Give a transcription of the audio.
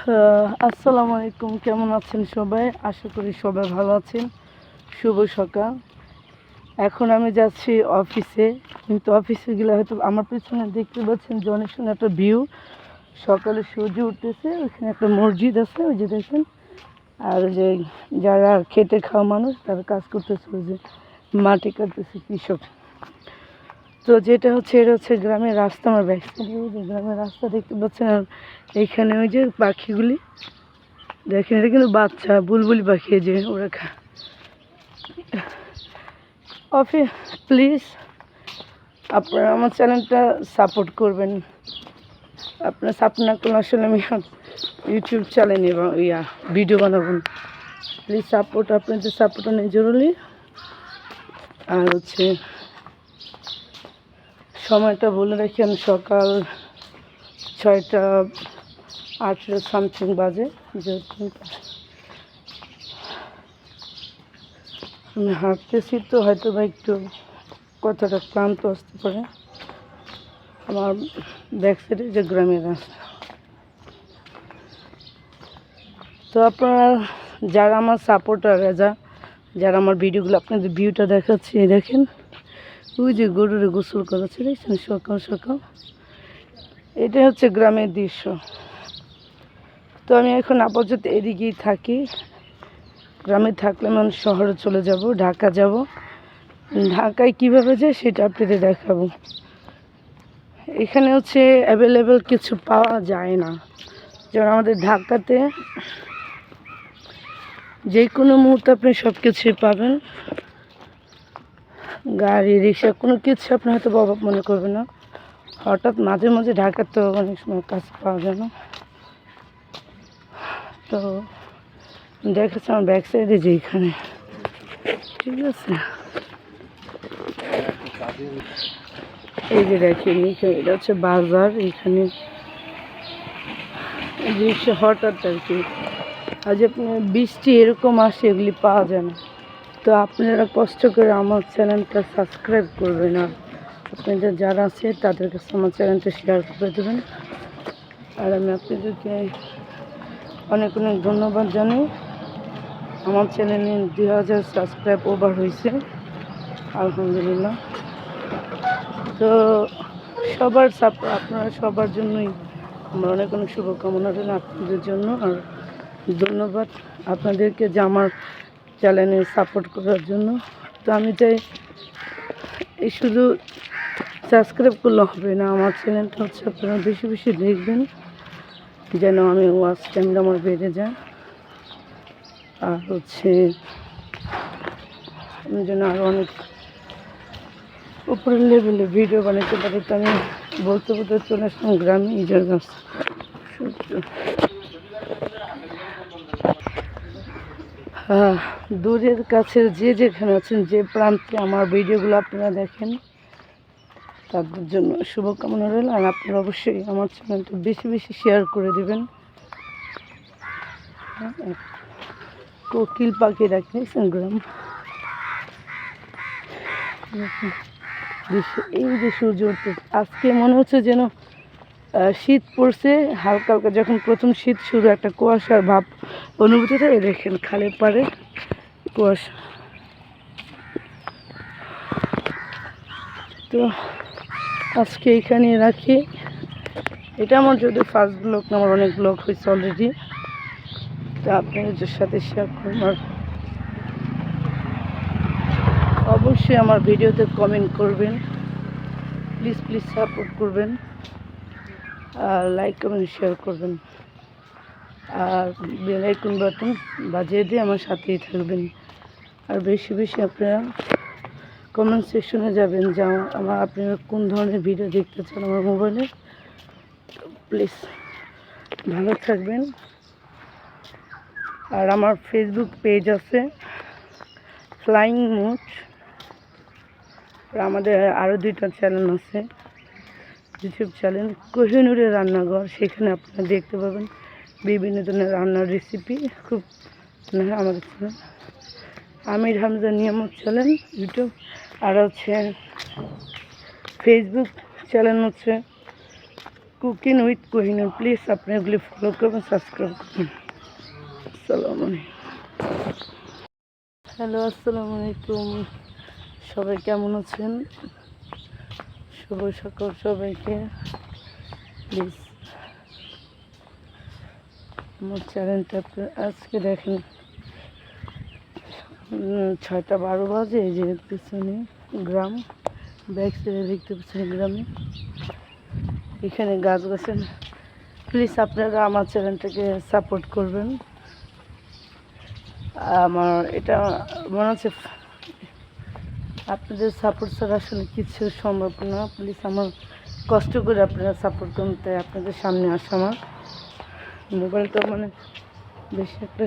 আসসালামু আলাইকুম, কেমন আছেন সবাই? আশা করি সবাই ভালো আছেন। শুভ সকাল। এখন আমি যাচ্ছি অফিসে। কিন্তু অফিসে গেলে হয়তো আমার পেছনে দেখতে পাচ্ছেন যে অনেক একটা ভিউ সকালে সূর্য উঠতেছে, ওইখানে একটা মসজিদ আছে, ওই যে দেখেন। আর যে যারা খেটে খাওয়া মানুষ, তারা কাজ করতেছে, ওই যে মাটি কাটতেছে কৃষক। তো যেটা হচ্ছে, এটা হচ্ছে গ্রামের রাস্তা আমার ব্যাক সাইডে গ্রামের রাস্তা দেখতে পাচ্ছেন, আর এইখানে ওই যে পাখিগুলি। দেখেন, এটা কিন্তু বাচ্চা, বুলবুলি পাখি যে ওরা খা অফি, প্লিজ, আপনারা আমার চ্যানেলটা সাপোর্ট করবেন। আপনার সাপোর্ট না করলে আসলে আমি ইউটিউব চ্যানেল এবং ইয়া, ভিডিও বানাবো প্লিজ, সাপোর্ট, আপনাদের সাপোর্ট অনেক জরুরি। আর হচ্ছে সময়টা বলে রাখি আমি সকাল ছয়টা আঠেরো সামথিং বাজে আমি হাঁটতেছি তো, হয়তো বা একটু কতটা ক্লান্ত আসতে পারে। আমার ব্যাক সাইডে যে গ্রামের রাস্তা। তো আপনারা যারা আমার সাপোর্টার যারা আমার ভিডিওগুলো আপনাদের ভিউটা দেখাচ্ছি দেখেন। ওই যে গরুরে গোসল করাচ্ছে দেখছেন? সকাল সকাল। এটা হচ্ছে গ্রামের দৃশ্য। তো আমি এখন আপাতত এদিকেই থাকি। গ্রামে থাকলে মানুষ শহরে চলে যাব, ঢাকা যাব। ঢাকায় কীভাবে যায় সেটা আপনাদের দেখাবো। এখানে হচ্ছে অ্যাভেলেবেল কিছু পাওয়া যায় না। যেমন আমাদের ঢাকাতে যে কোনো মুহূর্তে আপনি সব কিছুই পাবেন। গাড়ি, রিক্সা, কোনো কিছু আপনি হয়তো অভাব মনে করবেন না। হঠাৎ মাঝে মাঝে ঢাকার তো অনেক সময় কাজ পাওয়া যায় না। তো দেখাচ্ছে আমার ব্যাক সাইডে যে এখানে। ঠিক আছে? এই যে দেখেন এইখানে এটা হচ্ছে বাজার, এখানে জিনিসটা হঠাৎ আর কি। আজ আপনার বৃষ্টি এরকম আসে, এগুলি পাওয়া যায় না। তো আপনারা কষ্ট করে আমার চ্যানেলটা সাবস্ক্রাইব করবেন আর আপনাদের যারা আছে তাদের কাছে আমার চ্যানেলটা শেয়ার করে দেবেন। আর আমি আপনাদেরকে অনেক অনেক ধন্যবাদ জানাই। আমার চ্যানেলে দুই হাজার সাবস্ক্রাইব ওভার হয়েছে, আলহামদুলিল্লাহ। তো সবার আপনারা সবার জন্যই আমার অনেক অনেক শুভকামনা রইল আপনাদের জন্য। আর ধন্যবাদ আপনাদেরকে যে আমার চ্যানেলে সাপোর্ট করার জন্য। তো আমি চাই এই শুধু সাবস্ক্রাইব করলে হবে না, আমার চ্যানেলটা হচ্ছে আপনারা বেশি বেশি দেখবেন, যেন আমি ওয়াচ টাইমটা আমার বেড়ে যায়। আর হচ্ছে আমি যেন আরও অনেক উপরের লেভেলে ভিডিও বানাতে পারি, তো আমি বলতে বলতে চলে আসলাম গ্রামে ইজার গাছ দূরের কাছের যে যেখানে আছেন যে প্রান্তে আমার ভিডিওগুলো আপনারা দেখেন তাদের জন্য শুভকামনা রইল। আর আপনারা অবশ্যই আমার চ্যানেলটা বেশি বেশি শেয়ার করে দেবেন। কোকিল পাখি দেখেন গ্রাম। দেখুন, দৃশ্য এই যে সূর্য উঠতে আজকে মনে হচ্ছে যেন শীত পড়ছে হালকা হালকা যখন প্রথম শীত শুরু একটা কুয়াশার ভাব অনুভূতিটা এই দেখেন খালের পাড়ে কুয়াশা। তো আজকে এখানে রাখি। এটা আমার যদি ফার্স্ট ব্লগ না, আমার অনেক ব্লগ হয়েছে অলরেডি তো আপনাদের সাথে শেয়ার করুন আর অবশ্যই আমার ভিডিওতে কমেন্ট করবেন। প্লিজ প্লিজ সাপোর্ট করবেন। আর লাইক কমেন্ট শেয়ার করবেন। আর বেল আইকন বাটন বাজিয়ে দিয়ে আমার সাথেই থাকবেন। আর বেশি বেশি আপনারা কমেন্ট সেকশনে যাবেন যে আমার- আপনারা কোন ধরনের ভিডিও দেখতে চান আমার মোবাইলে প্লিজ ভালো থাকবেন। আর আমার ফেসবুক পেজ আছে ফ্লাইং আর আমাদের আরও দুইটা চ্যানেল আছে। ইউটিউব চ্যানেল কোহিনুরের রান্নাঘর, সেখানে আপনারা দেখতে পাবেন। বিভিন্ন ধরনের রান্নার রেসিপি খুব মানে আমাদের চ্যানেল আমির হামজা নিয়ামত চ্যানেল ইউটিউব আর হচ্ছে ফেসবুক চ্যানেল হচ্ছে কুকিং উইথ কোহিনুর প্লিজ আপনি এগুলি ফলো করবেন সাবস্ক্রাইব করবেন। আসসালামু আলাইকুম। হ্যালো আসসালামু আলাইকুম। সবাই কেমন আছেন? শুভ সকাল সবাইকে। প্লিজ আমার চ্যানেলটা আজকে দেখেন। ছয়টা বারো বাজে যে পিছনে গ্রাম ব্যাক সাইডে দেখতে পাচ্ছেন গ্রামে। এখানে গাছ গাছেন প্লিজ আপনারা আমার চ্যানেলটাকে সাপোর্ট করবেন। আমার এটা মনে হচ্ছে আপনাদের সাপোর্ট ছাড়া আসলে কিছু সম্ভব না। প্লিজ আমার কষ্ট করে আপনারা সাপোর্ট করুন, তাই আপনাদের সামনে আসা আমার। মোবাইলটা মানে বেশি একটা